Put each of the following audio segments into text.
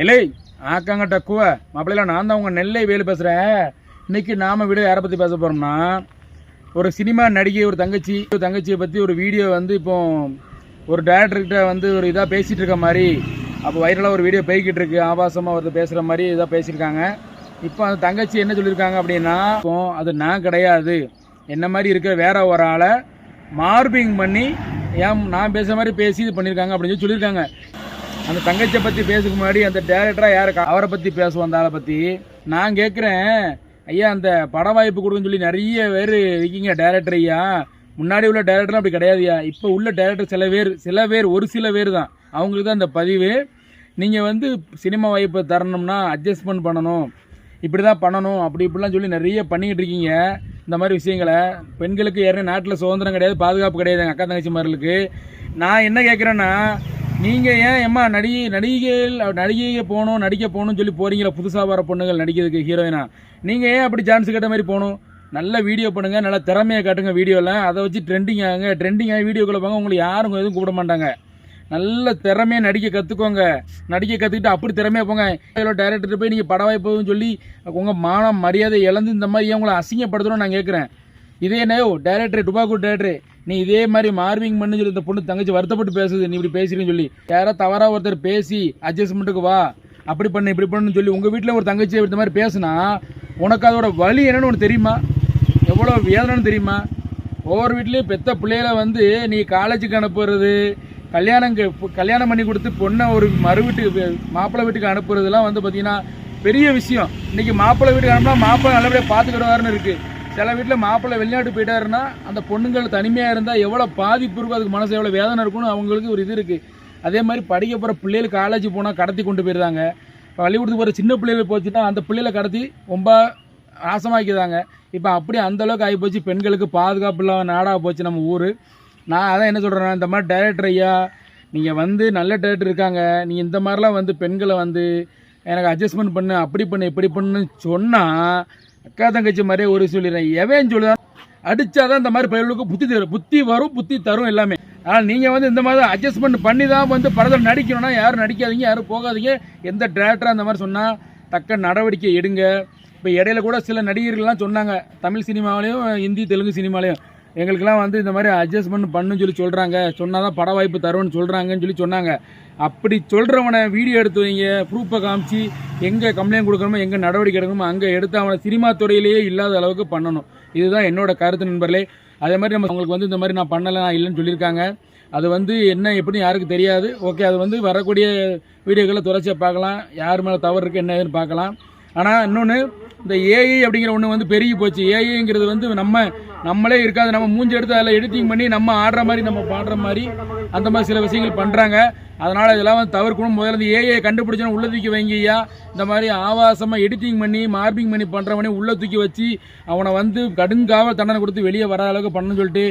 இல்லை ஆக்காங்கட்ட டக்குவ. மாப்பிள்ளைல நான் தான் உங்கள் நெல்லை வேலு பேசுகிறேன் இன்னைக்கு நாம வீடியோ யாரை பற்றி பேச போகிறோம்னா ஒரு சினிமா நடிகை ஒரு தங்கச்சி ஒரு தங்கச்சியை பற்றி ஒரு வீடியோ வந்து இப்போ ஒரு டேரக்டர்கிட்ட வந்து ஒரு இதாக பேசிகிட்டு இருக்க மாதிரி அப்போ வைரலாக ஒரு வீடியோ போய்கிட்டு இருக்கு ஆபாசமாக ஒருத்தர் பேசுகிற மாதிரி இதாக பேசியிருக்காங்க. இப்போ அந்த தங்கச்சி என்ன சொல்லியிருக்காங்க அப்படின்னா இப்போ அது நான் கிடையாது. என்ன மாதிரி இருக்கிற வேற ஒரு ஆளை மார்பிங் பண்ணி ஏன் நான் பேசுகிற மாதிரி பேசி இது பண்ணியிருக்காங்க அப்படின்னு சொல்லி சொல்லியிருக்காங்க. அந்த தங்கச்சியை பற்றி பேசுக்கு முன்னாடி அந்த டேரக்டராக யார் அவரை பற்றி பேசுவோம் அந்த ஆளை பற்றி நான் கேட்குறேன் ஐயா அந்த பட வாய்ப்பு கொடுக்குன்னு சொல்லி நிறைய பேர் இருக்கீங்க டேரக்டர் ஐயா. முன்னாடி உள்ள டேரக்டர்லாம் அப்படி கிடையாதுயா இப்போ உள்ள டேரக்டர் சில பேர் சில பேர் ஒரு சில பேர் தான். அவங்களுக்கு தான் இந்த பதிவு. நீங்கள் வந்து சினிமா வாய்ப்பை தரணும்னா அட்ஜஸ்ட்மெண்ட் பண்ணணும். இப்படி தான் பண்ணணும் அப்படி இப்படிலாம் சொல்லி நிறைய பண்ணிக்கிட்டு இருக்கீங்க. இந்த மாதிரி விஷயங்களை. பெண்களுக்கு ஏற்கனவே நாட்டில் சுதந்திரம் கிடையாது பாதுகாப்பு கிடையாது எங்கள் அக்கா தங்கச்சிமார்களுக்கு. நான் என்ன கேட்குறேன்னா நீங்கள் ஏன் எம்மா நடிகை நடிகைகள் நடிகை போகணும் நடிக்க போகணும்னு சொல்லி போகிறீங்களா புதுசாக வர பொண்ணுகள் நடிக்கிறதுக்கு ஹீரோயினா. நீங்கள் ஏன் அப்படி சான்ஸ் கேட்ட மாதிரி போகணும்? நல்ல வீடியோ பண்ணுங்கள் நல்ல திறமையை காட்டுங்க வீடியோவில் அதை வச்சு ட்ரெண்டிங் ஆகுங்க. ட்ரெண்டிங் ஆகி வீடியோக்குள்ள போங்க உங்களுக்கு யாரும் எதுவும் கூப்பிட மாட்டாங்க. நல்ல திறமையை நடிக்க கற்றுக்கோங்க நடிக்க கற்றுக்கிட்டு அப்படி திறமையாக போங்க. இதில் டேரக்டர் போய் நீங்கள் பட வாய்ப்புன்னு சொல்லி உங்கள் மானம் மரியாதை இழந்து இந்த மாதிரி உங்களை அசிங்கப்படுத்தணும்னு நான் கேட்குறேன் இதே என்ன டேரக்டர் டுபாக்கூர் டேரக்டர் நீ இதே மாதிரி மார்விங் பண்ணு சொல்லி இந்த பொண்ணு தங்கச்சி வருத்தப்பட்டு பேசுது. நீ இப்படி பேசுறீன்னு சொல்லி. யாரோ தவறாக ஒருத்தர் பேசி அட்ஜஸ்ட்மெண்ட்டுக்கு வா. அப்படி பண்ணு இப்படி பண்ணுன்னு சொல்லி உங்கள் வீட்டில் ஒரு தங்கச்சி இந்த மாதிரி பேசுனா உனக்கு அதோட வலி என்னன்னு உனக்கு தெரியுமா? எவ்வளோ வேதனைன்னு தெரியுமா? ஒவ்வொரு வீட்லேயும் பெத்த பிள்ளைகளை வந்து நீ காலேஜுக்கு அனுப்புறது கல்யாணம் கல்யாணம் பண்ணி கொடுத்து பொண்ணை ஒரு மறு வீட்டுக்கு மாப்பிள்ளை வீட்டுக்கு அனுப்புறதுலாம் வந்து பார்த்தீங்கன்னா பெரிய விஷயம். இன்னைக்கு மாப்பிள்ளை வீட்டுக்கு அனுப்புனா மாப்பிள்ளை நல்லபடியாக பார்த்துக்கிடுவாருன்னு இருக்கு. சில வீட்டில் மாப்பிள்ளை வெளிநாட்டு போயிட்டாருன்னா அந்த பொண்ணுங்கள் தனிமையாக இருந்தால் எவ்வளோ பாதிப்பு இருக்கும் அதுக்கு மனசு எவ்வளோ வேதனை இருக்கும்னு அவங்களுக்கு ஒரு இது இருக்குது அதே மாதிரி படிக்க போகிற பிள்ளைகள் காலேஜ் போனால் கடத்தி கொண்டு போயிருந்தாங்க பள்ளிக்கூடத்துக்கு போகிற சின்ன பிள்ளைகள் போச்சுன்னா அந்த பிள்ளைகளை கடத்தி ரொம்ப நாசமாக்கிதாங்க இப்போ அப்படி அந்தளவுக்கு ஆகி போச்சு. பெண்களுக்கு பாதுகாப்பு இல்லாத நாடாக போச்சு நம்ம ஊர். நான் அதான் என்ன சொல்கிறேன் இந்த மாதிரி டைரக்டர் ஐயா நீங்கள் வந்து நல்ல டைரக்டர் இருக்காங்க. நீங்கள் இந்த மாதிரிலாம் வந்து பெண்களை வந்து எனக்கு அட்ஜஸ்ட்மெண்ட் பண்ணு அப்படி பண்ணு இப்படி பண்ணுன்னு சொன்னால் அக்கா தங்கச்சி மாதிரியே ஒரு சொல்லிடுறேன். எவன் சொல்லுதான் அடிச்சாதான் இந்த மாதிரி பயிர்களுக்கு புத்தி தரும் புத்தி வரும் புத்தி தரும் எல்லாமே. ஆனால் நீங்கள் வந்து இந்த மாதிரி அட்ஜஸ்ட்மெண்ட் பண்ணி தான் வந்து படத்தில் நடிக்கணும்னா யாரும் நடிக்காதீங்க யாரும் போகாதீங்க. எந்த டேரக்டராக அந்த மாதிரி சொன்னால் தக்க நடவடிக்கை எடுங்க. இப்போ இடையில கூட சில நடிகர்கள்லாம் சொன்னாங்க தமிழ் சினிமாவிலையும் ஹிந்தி தெலுங்கு சினிமாலையும் எங்களுக்கெல்லாம் வந்து இந்த மாதிரி அட்ஜஸ்ட்மெண்ட் பண்ணுன்னு சொல்லி சொல்கிறாங்க சொன்னால் தான் பட வாய்ப்பு தரும்னு சொல்கிறாங்கன்னு சொல்லி சொன்னாங்க. அப்படி சொல்கிறவனை வீடியோ எடுத்து வைங்க ப்ரூஃபை காமிச்சு எங்கே கம்ப்ளைண்ட் கொடுக்கணுமோ எங்கே நடவடிக்கை எடுக்கணுமோ அங்கே எடுத்து அவனை சினிமா துறையிலேயே இல்லாத அளவுக்கு பண்ணணும். இதுதான் என்னோட கருத்து நண்பர்களே. அதே மாதிரி நம்ம உங்களுக்கு வந்து இந்த மாதிரி நான் பண்ணலை நான் இல்லைன்னு சொல்லியிருக்காங்க. அது வந்து என்ன எப்படின்னு யாருக்கு தெரியாது. ஓகே அது வந்து வரக்கூடிய வீடியோக்களை தொடர்ச்சியாக பார்க்கலாம். யார் மேலே தவறு இருக்குது என்ன ஏதுன்னு பார்க்கலாம். ஆனால் இன்னொன்று இந்த ஏஐ அப்படிங்கிற ஒன்று வந்து பெருகி போச்சு. ஏஐங்கிறது வந்து நம்ம நம்மளே இருக்காது. நம்ம மூஞ்சி எடுத்து அதில் எடிட்டிங் பண்ணி நம்ம ஆடுற மாதிரி நம்ம பாடுற மாதிரி அந்த மாதிரி சில விஷயங்கள் பண்ணுறாங்க அதனால் இதெல்லாம் வந்து தவிர்க்கணும். முதல்ல இந்த ஏஐ கண்டுபிடிச்சோன்னு உள்ள தூக்கி வைங்கய்யா. இந்த மாதிரி ஆபாசமாக எடிட்டிங் பண்ணி மார்பிங் பண்ணி பண்ணுறவனே உள்ளே தூக்கி வச்சு அவனை வந்து கடுங்காவல் தண்டனை கொடுத்து வெளியே வராத அளவுக்கு பண்ணணும்னு சொல்லிட்டு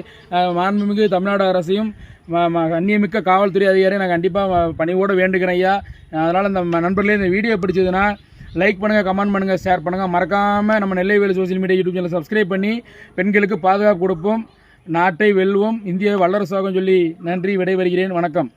மாண்புமிகு தமிழ்நாடு அரசையும் அந்நியமிக்க கண்ணியமிக்க காவல்துறை அதிகாரியை நான் கண்டிப்பாக பணிவோடு வேண்டுகிறேன் ஐயா. அதனால் இந்த நண்பர்களே இந்த வீடியோ பிடிச்சதுன்னா லைக் பண்ணுங்கள் கமெண்ட் பண்ணுங்கள் ஷேர் பண்ணுங்கள் மறக்காமல் நம்ம Nellaivelu social media YouTube channel subscribe பண்ணி பெண்களுக்கு பாதுகாப்பு கொடுப்போம். நாட்டை வெல்வோம். இந்தியாவை வல்லரசாகும் சொல்லி நன்றி விடைபெறுகிறேன். வணக்கம்.